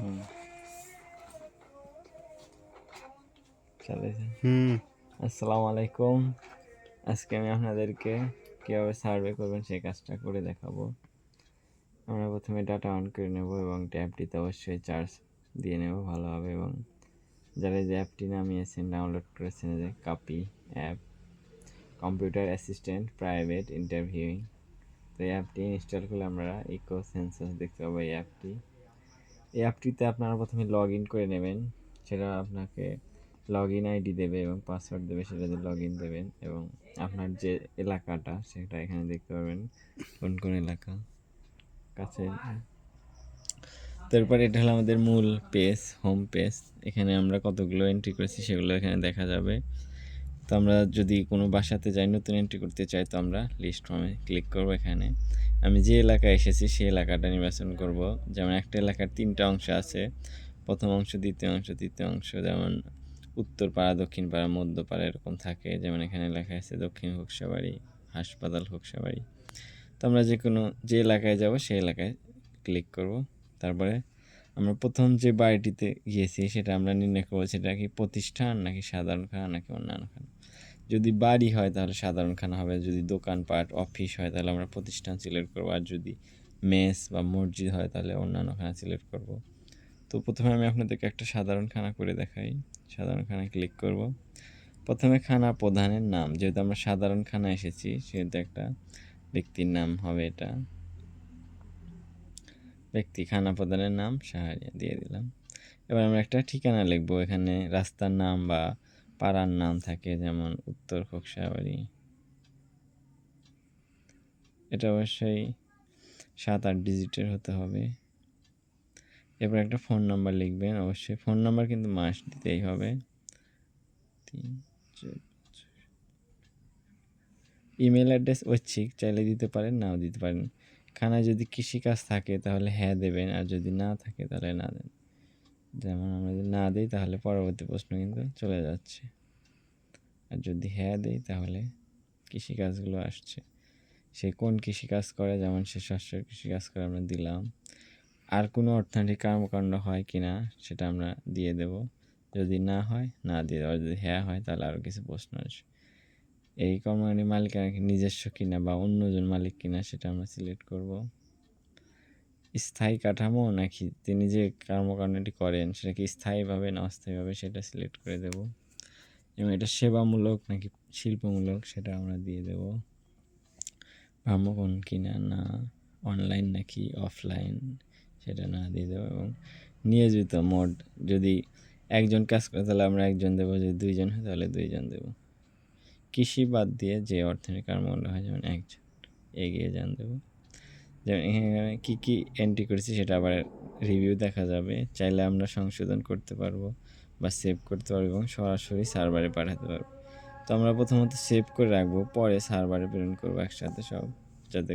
হুম। আসসালামু আলাইকুম। আজকে আমি আপনাদেরকে কীভাবে সার্ভে করবেন সেই কাজটা করে দেখাবো। আমরা প্রথমে ডাটা অন করে নেব এবং ট্যাবটিতে অবশ্যই চার্জ দিয়ে নেব ভালোভাবে এবং যারা যে অ্যাপটি নামিয়েছেন ডাউনলোড করেছেন যে CAPI app computer assistant private interviewing তো এই অ্যাপটি ইনস্টল করলে আমরা ইকো সেন্সাস দেখতে পাবো এই অ্যাপটি এই অ্যাপটিতে আপনারা প্রথমে লগ ইন করে নেবেন। সেটা আপনাকে লগ ইন আইডি দেবে এবং পাসওয়ার্ড দেবে, সেটা দিয়ে লগ ইন দেবেন এবং আপনার যে এলাকাটা, সেটা এখানে দেখতে পাবেন কোন কোন এলাকা কাছে। তারপর এটা হলো আমাদের মূল পেজ হোম পেজ এখানে আমরা কতগুলো এন্ট্রি করেছি সেগুলো এখানে দেখা যাবে। তো আমরা যদি কোনো বাসাতে যাই, নতুন এন্ট্রি করতে চাই, তো আমরা লিস্ট ফর্মে ক্লিক করব এখানে। আমি যে এলাকায় এসেছি সেই এলাকাটা নির্বাচন করব। যেমন একটা এলাকার তিনটা অংশ আছে। প্রথম অংশ, দ্বিতীয় অংশ, তৃতীয় অংশ যেমন উত্তর পাড়া দক্ষিণ পাড়া মধ্য পাড়া এরকম থাকে। যেমন এখানে লেখা আছে দক্ষিণ হোকসাবাড়ি হাসপাতাল হোকসাবাড়ি তো আমরা যে কোনো, যে এলাকায় যাব সেই এলাকায় ক্লিক করব। তারপরে আমরা প্রথম যে বাড়িটিতে গিয়েছি সেটা আমরা নির্ণয় করব, সেটা কি প্রতিষ্ঠান নাকি সাধারণ খানা নাকি অন্যান্য খানা। যদি বাড়ি হয় তাহলে সাধারণ খানা হবে, যদি দোকানপাট অফিস হয় তাহলে আমরা প্রতিষ্ঠান সিলেক্ট করব, আর যদি মেস বা মসজিদ হয় তাহলে অন্যান্য খানা সিলেক্ট করব। তো প্রথমে আমি আপনাদেরকে একটা সাধারণ খানা করে দেখাই। সাধারণ খানা ক্লিক করব। প্রথমে খানা প্রধানের নাম, যেহেতু আমরা সাধারণ খানা এসেছি, সেহেতু একটা ব্যক্তির নাম হবে এটা। ব্যক্তি, খানা প্রধানের নাম, সাহারিয়া, দিয়ে দিলাম। এবার আমরা একটা ঠিকানা লিখব। এখানে রাস্তার নাম বা পাড়ার নাম থাকে যেমন উত্তর খোকসাবাড়ি এটা অবশ্যই সাত আট ডিজিটের হতে হবে। এরপর একটা ফোন নাম্বার লিখবেন, অবশ্যই ফোন নাম্বার কিন্তু মাস দিতেই হবে। তিন ইমেল অ্যাড্রেস ঐচ্ছিক, চাইলে দিতে পারেন, নাও দিতে পারেন। খানায় যদি কৃষিকাজ থাকে তাহলে হ্যাঁ দেবেন, আর যদি না থাকে তাহলে না দেন। যেমন আমরা যদি না দিই, তাহলে পরবর্তী প্রশ্ন কিন্তু চলে যাচ্ছে। আর যদি হ্যাঁ দিই, তাহলে কৃষিকাজগুলো আসছে। সে কোন কৃষিকাজ করে? যেমন সে শস্যের কৃষিকাজ করে, আমরা দিলাম। আর কোনো অর্থনৈতিক কর্মকাণ্ড হয় কি না, সেটা আমরা দিয়ে দেব। যদি না হয়, না দিয়ে দেবো। যদি হ্যাঁ হয়, তাহলে আরও কিছু প্রশ্ন আসবে এই কর্মকাণ্ডের মালিকানা কি নিজস্ব কিনা বা অন্যজন মালিক কিনা, সেটা আমরা সিলেক্ট করব। স্থায়ী কাঠামো নাকি তিনি যে কর্মকাণ্ডটি করেন সেটা কি স্থায়ীভাবে না অস্থায়ীভাবে সেটা সিলেক্ট করে দেব? এবং এটা সেবামূলক নাকি শিল্পমূলক সেটা আমরা দিয়ে দেব? ভ্রাম্যকণ কিনা না অনলাইন নাকি অফলাইন সেটা না দিয়ে দেবো? এবং নিয়োজিত মোড যদি একজন কাজ করে তাহলে আমরা একজন দেবো, যদি দুইজন হয় তাহলে দুইজন দেবো। কৃষি বাদ দিয়ে যে অর্থনৈতিক কর্মকাণ্ড হয়, যেমন একজন এগিয়ে যান দেবো। কী কী এন্ট্রি করেছি সেটা আবার রিভিউ দেখা যাবে। চাইলে আমরা সংশোধন করতে পারব বা সেভ করতে পারব এবং সরাসরি সার্ভারে পাঠাতে পারব। তো আমরা প্রথমত সেভ করে রাখব, পরে সার্ভারে প্রেরণ করব একসাথে সব, যাতে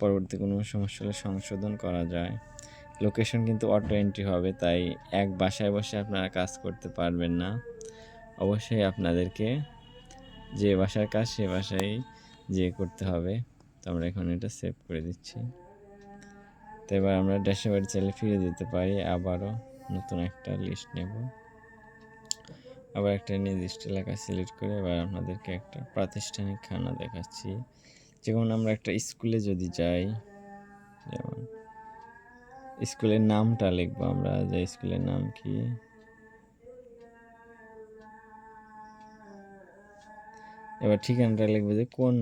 পরবর্তী কোনো সমস্যা হলে সংশোধন করা যায়। লোকেশন কিন্তু অটো এন্ট্রি হবে, তাই এক বাসায় বসে আপনারা কাজ করতে পারবেন না। অবশ্যই আপনাদেরকে যে বাসার কাজ সে বাসায় যে করতে হবে। তো আমরা এখন এটা সেভ করে দিচ্ছি। তো এবার আমরা ড্যাশবোর্ড চাইলে ফিরে যেতে পারি, আবারও নতুন একটা লিস্ট নেব। আবার একটা নির্দিষ্ট এলাকা সিলেক্ট করে এবার আপনাদেরকে একটা প্রাতিষ্ঠানিক খানা দেখাচ্ছি। যেমন আমরা একটা স্কুলে যদি যাই, যেমন স্কুলের নামটা লিখব আমরা, যে স্কুলের নাম কি? এবার ঠিকানাটা লিখব যে কোন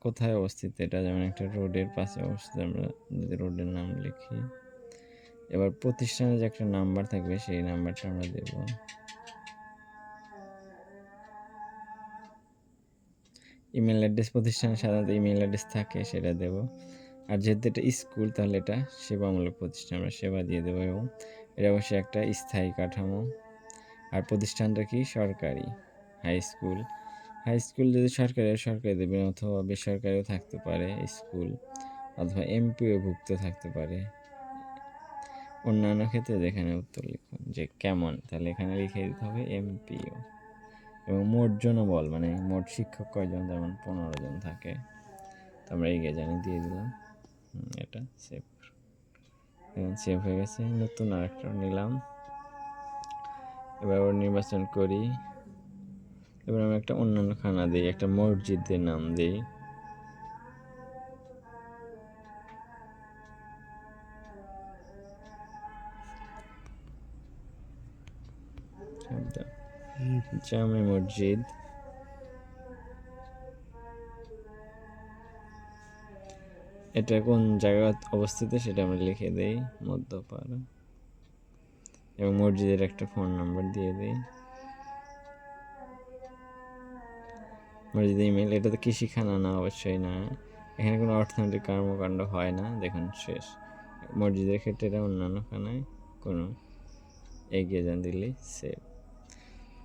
কোথায় অবস্থিত? এটা যেমন একটা রোডের পাশে অবস্থিত, আমরা যদি রোডের নাম লিখি। এবার প্রতিষ্ঠানের যে একটা নাম্বার থাকবে, সেই নাম্বারটা আমরা দেব। ইমেল অ্যাড্রেস প্রতিষ্ঠানের সাধারণত ইমেল অ্যাড্রেস থাকে, সেটা দেব। আর যেহেতু এটা স্কুল, তাহলে এটা সেবামূলক প্রতিষ্ঠান, আমরা সেবা দিয়ে দেবো এবং এটা অবশ্যই একটা স্থায়ী কাঠামো। আর প্রতিষ্ঠানটা কি? সরকারি, হাই স্কুল। হাই স্কুল যদি সরকারি সরকারি দেবেন অথবা বেসরকারিও থাকতে পারে, স্কুল অথবা এমপিও ভুক্ত থাকতে পারে। অন্যান্য ক্ষেত্রে যেখানে উত্তর লিখুন যে কেমন, তাহলে এখানে লিখে দিতে হবে এমপিও এবং মোট জনবল মানে মোট শিক্ষক কয়জন যেমন পনেরো জন থাকে। তো আমরা এগিয়ে জানি দিয়ে দিলাম। এটা সেভ এখন সেভ হয়ে গেছে। নতুন আর একটা নিলাম। এবার নির্বাচন করি। এবার আমি একটা অন্যান্য খানা দিই, একটা মসজিদের নাম দিই। জামে মসজিদ। এটা কোন জায়গা অবস্থিত সেটা আমরা লিখে দেই, মধ্যপাড়া। এবং মসজিদের একটা ফোন নাম্বার দিয়ে দিই। মসজিদের ইমেল এটা তো কৃষিখানা না, অবশ্যই না। এখানে কোনো অর্থনৈতিক কর্মকাণ্ড হয় না, দেখুন, শেষ। মসজিদের ক্ষেত্রে এটা অন্যান্য খানায় কোনো এগিয়ে যান দিলেই সেভ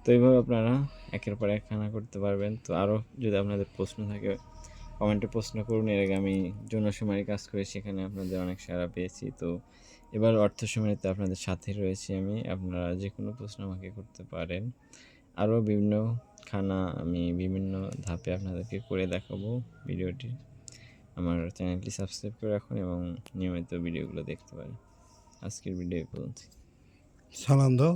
তো এইভাবে আপনারা একের পর এক খানা করতে পারবেন। তো আরও যদি আপনাদের প্রশ্ন থাকে, কমেন্টে প্রশ্ন করুন। এর আগে আমি জনশুমারি কাজ করে সেখানে আপনাদের অনেক সাড়া পেয়েছি। তো এবার অর্থ সময়তে আপনাদের সাথে রয়েছি আমি। আপনারা যে কোনো প্রশ্ন আমাকে করতে পারেন। আরও বিভিন্ন খানা আমি বিভিন্ন ধাপে আপনাদেরকে করে দেখাবো ভিডিওটি। আমার চ্যানেলটি সাবস্ক্রাইব করে রাখুন এবং নিয়মিত ভিডিওগুলো দেখতে পারেন। আজকের ভিডিও পর্যন্ত সালাম দাও